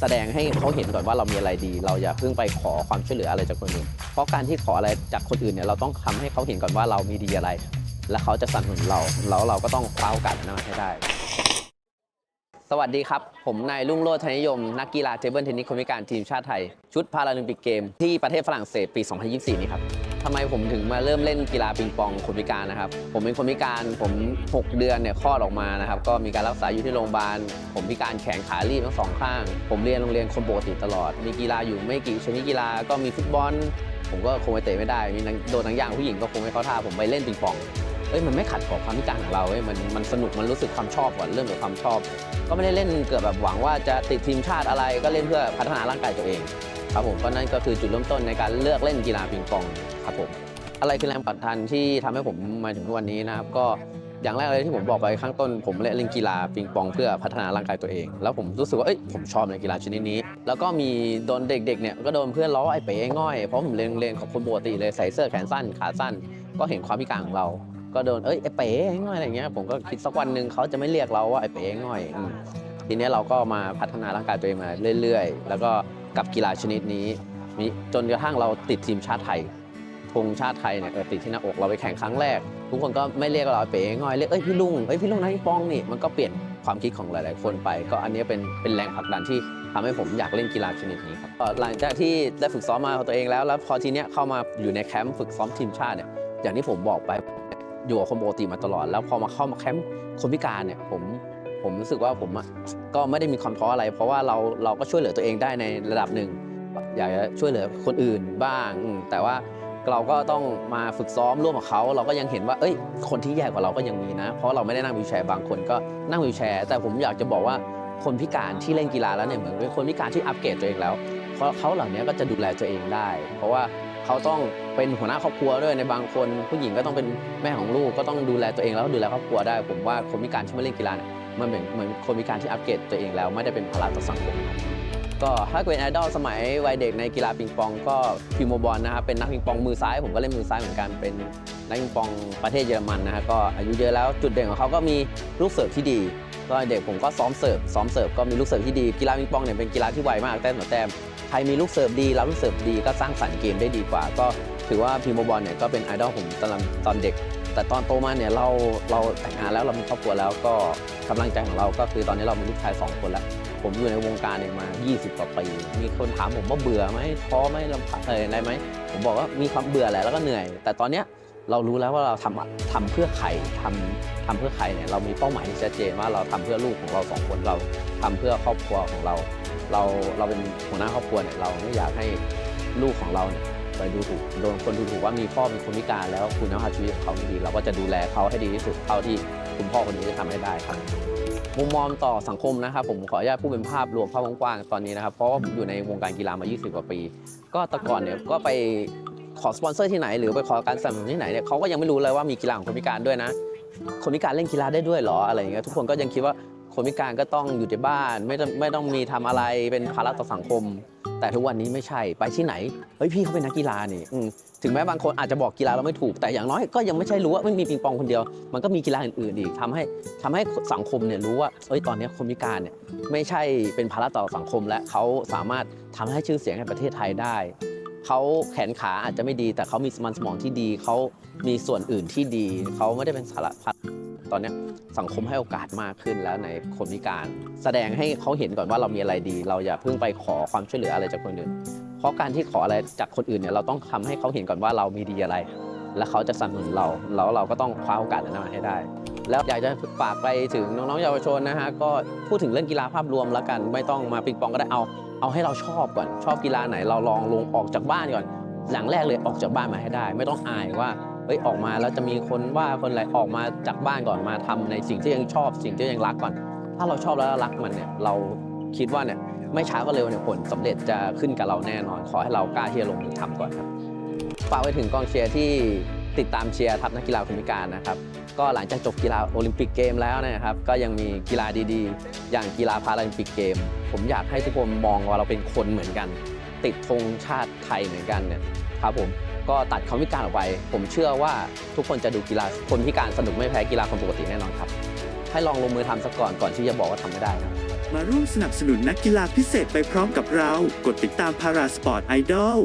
แสดงให้เขาเห็นก่อนว่าเรามีอะไรดี เราอย่าเพิ่งไปขอความช่วยเหลืออะไรจากคนอื่น เพราะการที่ขออะไรจากคนอื่นเนี่ยเราต้องทำให้เขาเห็นก่อนว่าเรามีดีอะไร และเขาจะสนับสนุนเราแล้วเราก็ต้องคว้าโอกาสนั้นมาให้ได้ สวัสดีครับ ผมนายรุ่งโรจน์ธนนิยม นักกีฬาเทเบิลเทนนิสคนพิการทีมชาติไทย ชุดพาราลิมปิกเกมที่ประเทศฝรั่งเศสปี 2024 นี้ครับ ทำไมผมถึงมาเริ่มเล่นกีฬาปิงปองคนพิการนะครับ ผมเป็นคนพิการผม 6 เดือนเนี่ยคลอดออกมานะครับ ก็มีการรักษาอยู่ที่โรงพยาบาล ผมพิการแขนขาลีบทั้งสองข้าง ผมเรียนโรงเรียนคนปกติตลอด มีกีฬาอยู่ไม่กี่ชนิดกีฬาก็มีฟุตบอล ผมก็คงไปเตะไม่ได้ มีโดนนักยางผู้หญิงก็คงไม่เข้าท่าผมไปเล่นปิงปองเอ้ยมันไม่ขัดกับความพิการของเราเอ้ยมันมันสนุกมันรู้สึกความชอบก่อนเริ่มจากความชอบ ก็ไม่ได้เล่นเกิดแบบหวังว่าจะติดทีมชาติอะไรก็เล่นเพื่อพัฒนาร่างกายตัวเอง ครับผมก็นั่นก็คือจุดเริ่มต้นในการเลือกเล่นกีฬาปิงปองครับผมอะไรคือแรงผลักดันที่ทำให้ผมมาถึงทุกวันนี้นะครับก็อย่างแรกเลยที่ผมบอกไปข้างต้น ผมเล่นกีฬาปิงปองเพื่อพัฒนาร่างกายตัวเอง แล้วผมรู้สึกว่าเอ้ยผมชอบในกีฬาชนิดนี้ แล้วก็มีโดนเด็กๆเนี่ยก็โดนเพื่อนล้อไอ้เป๋ง่อยเพราะผมเรียนโรงเรียนของคนปกติเลยใส่เสื้อแขนสั้นขาสั้น ก็เห็นความพิการของเรา ก็โดนเอ้ยไอ้เป๋ง่อยอะไรเงี้ยผมก็คิดสักวันหนึ่งเขาจะไม่เรียกเราว่าไอ้เป๋ง่อย ทีนี้เราก็มาพัฒนาร่างกายตัวเองมาเรื่อย ๆ แล้วก็ กับกีฬาชนิดนี้มีจนกระทั่งเราติดทีมชาติไทยธงชาติไทยเนี่ยเออติดที่หน้าอกเราไปแข่งครั้งแรก ทุกคนก็ไม่เรียกเราไอ้เป๋ง่อยเรียกเอ้ยพี่ลุงเอ้ยพี่ลุงนายปองนี่มันก็เปลี่ยนความคิดของหลาย ๆ คนไป ก็อันนี้เป็นเป็นแรงผลักดันที่ทำให้ผมอยากเล่นกีฬาชนิดนี้ครับหลังจากที่ได้ฝึกซ้อมมาตัวเองแล้ว แล้วพอทีเนี้ยเข้ามาอยู่ในแคมป์ฝึกซ้อมทีมชาติเนี่ยอย่างที่ผมบอกไปอยู่กับคนปกติมาตลอด แล้วพอมาเข้ามาแคมป์คนพิการเนี่ยผม ผมรู้สึกว่าผมอะก็ไม่ได้มีความท้ออะไร เพราะว่าเราเราก็ช่วยเหลือตัวเองได้ในระดับหนึ่ง อยากจะช่วยเหลือคนอื่นบ้าง แต่ว่าเราก็ต้องมาฝึกซ้อมร่วมกับเขา เราก็ยังเห็นว่า เอ้ย คนที่แย่กว่าเราก็ยังมีนะ เพราะเราไม่ได้นั่งวีลแชร์บางคนก็นั่งวีลแชร์ แต่ผมอยากจะบอกว่าคนพิการที่เล่นกีฬาแล้วเนี่ยเหมือนเป็นคนพิการที่อัปเกรดตัวเองแล้ว เพราะเขาเหล่านี้ก็จะดูแลตัวเองได้ เพราะว่าเขาต้องเป็นหัวหน้าครอบครัวด้วยในบางคน ผู้หญิงก็ต้องเป็นแม่ของลูกก็ต้องดูแลตัวเองแล้วก็ดูแลครอบครัวได้ ผมว่าคนพิการที่มาเล่นกีฬาเนี่ย มันเหมือนเหมือนคนพิการที่อัปเกรดตัวเองแล้ว ไม่ได้เป็นภาระต่อสังคมก็ถ้าเป็นไอดอลสมัยวัยเด็กในกีฬาปิงปอง ก็พิโมบอลนะครับเป็นนักปิงปองมือซ้าย ผมก็เล่นมือซ้ายเหมือนกันเป็นนักปิงปองประเทศเยอรมันนะฮะก็อายุเยอะแล้วจุดเด่นของเขาก็มีลูกเสิร์ฟที่ดีตอนเด็กผมก็ซ้อมเสิร์ฟซ้อมเสิร์ฟก็มีลูกเสิร์ฟที่ดีกีฬาปิงปองเนี่ยเป็นกีฬาที่ไวมากแต้มต่อแต้มใครมีลูกเสิร์ฟดีรับลูกเสิร์ฟดีก็สร้างสรรค์เกมได้ดีกว่า ก็ถือว่าพิโมบอลเนี่ยก็เป็นไอดอลผมตอนตอนเด็ก แต่ตอนโตมาเนี่ยเราเราแต่งงานแล้วเรามีครอบครัวแล้วก็กำลังใจของเราก็คือตอนนี้เรามีลูกชายสองคนแล้ว ผมอยู่ในวงการเนี่ยมา 20 กว่าปีมีคนถามผมว่าเบื่อไหมท้อไหมลำพังอะไรไหมผมบอกว่ามีความเบื่อแหละแล้วก็เหนื่อย แต่ตอนเนี้ยเรารู้แล้วว่าเราทำทำเพื่อใครทำทำเพื่อใครเนี่ยเรามีเป้าหมายที่ชัดเจนว่าเราทำเพื่อลูกของเราสองคนเราทำเพื่อครอบครัวของเรา เราเราเป็นหัวหน้าครอบครัวเนี่ยเราไม่อยากให้ลูกของเราเนี่ย ไปดูถูกโดนคนดูถูกว่ามีพ่อเป็นคนพิการแล้วคุณภาพชีวิตของเขาไม่ดี เราก็จะดูแลเขาให้ดีที่สุดเท่าที่คุณพ่อคนนี้จะทำให้ได้ครับมุมมองต่อสังคมนะครับ ผมขออนุญาตพูดเป็นภาพรวมภาพกว้างๆตอนนี้นะครับ เพราะว่าอยู่ในวงการกีฬามา 20 กว่าปี ก็แต่ก่อนเนี่ยก็ไปขอสปอนเซอร์ที่ไหน หรือไปขอการสนับสนุนที่ไหนเนี่ยเขาก็ยังไม่รู้เลยว่ามีกีฬาของคนพิการด้วยนะ คนพิการเล่นกีฬาได้ด้วยเหรออะไรอย่างเงี้ยทุกคนก็ยังคิดว่าคนพิการก็ต้องอยู่ในบ้านไม่ต้องไม่ต้องมีทำอะไรเป็นภาระต่อสังคม แต่ทุกวันนี้ไม่ใช่ไปที่ไหนเฮ้ยพี่เขาเป็นนักกีฬานี่ถึงแม้บางคนอาจจะบอกกีฬาเราไม่ถูก แต่อย่างน้อยก็ยังไม่ใช่รู้ว่าไม่มีปิงปองคนเดียว มันก็มีกีฬาอื่นๆอีกทำให้ทำให้สังคมเนี่ยรู้ว่าเอ้ยตอนนี้คนพิการเนี่ยไม่ใช่เป็นภาระต่อสังคมและเขาสามารถทำให้ชื่อเสียงให้ประเทศไทยได้เขาแขนขาอาจจะไม่ดี แต่เขามีสมองสมองที่ดีเขามีส่วนอื่นที่ดีเขาไม่ได้เป็นสาระพัด ตอนนี้สังคมให้โอกาสมากขึ้นแล้วในคนพิการ แสดงให้เขาเห็นก่อนว่าเรามีอะไรดี เราอย่าเพิ่งไปขอความช่วยเหลืออะไรจากคนอื่น เพราะการที่ขออะไรจากคนอื่นเนี่ยเราต้องทำให้เขาเห็นก่อนว่าเรามีดีอะไร แล้วเขาจะสนับสนุนเราแล้วเราก็ต้องคว้าโอกาสนั้นมาให้ได้ แล้วอยากจะฝากไปถึงน้องๆเยาวชนนะฮะก็พูดถึงเรื่องกีฬาภาพรวมแล้วกันไม่ต้องมาปิงปองก็ได้เอาเอาให้เราชอบก่อน ชอบกีฬาไหนเราลองลงออกจากบ้านก่อนอย่างแรกเลยออกจากบ้านมาให้ได้ ไม่ต้องอายว่า ฮ้ยออกมาแล้วจะมีคนว่าคนอะไรออกมาจากบ้านก่อนมาทำในสิ่งที่ยังชอบ สิ่งที่ยังรักก่อน ถ้าเราชอบแล้วเรารักมันเนี่ยเราคิดว่าเนี่ยไม่ช้าก็เร็วเนี่ยผลสำเร็จจะขึ้นกับเราแน่นอน ขอให้เรากล้าที่จะลงมือทำก่อนครับฝากไปถึงกองเชียร์ที่ติดตามเชียร์ทัพนักกีฬาคนพิการนะครับก็หลังจากจบกีฬาโอลิมปิกเกมแล้วนะครับก็ยังมีกีฬาดีๆ อย่างกีฬาพาราลิมปิกเกม ผมอยากให้ทุกคนมองว่าเราเป็นคนเหมือนกัน ติดธงชาติไทยเหมือนกันเนี่ยครับผม ก็ตัดคำวิการออกไป ผมเชื่อว่าทุกคนจะดูกีฬาคนพิการสนุกไม่แพ้กีฬาคนปกติแน่นอนครับ ให้ลองลงมือทำซะก่อนก่อนที่จะบอกว่าทำไม่ได้ครับ มาร่วมสนับสนุนนักกีฬาพิเศษไปพร้อมกับเรา กดติดตาม Parasport Idol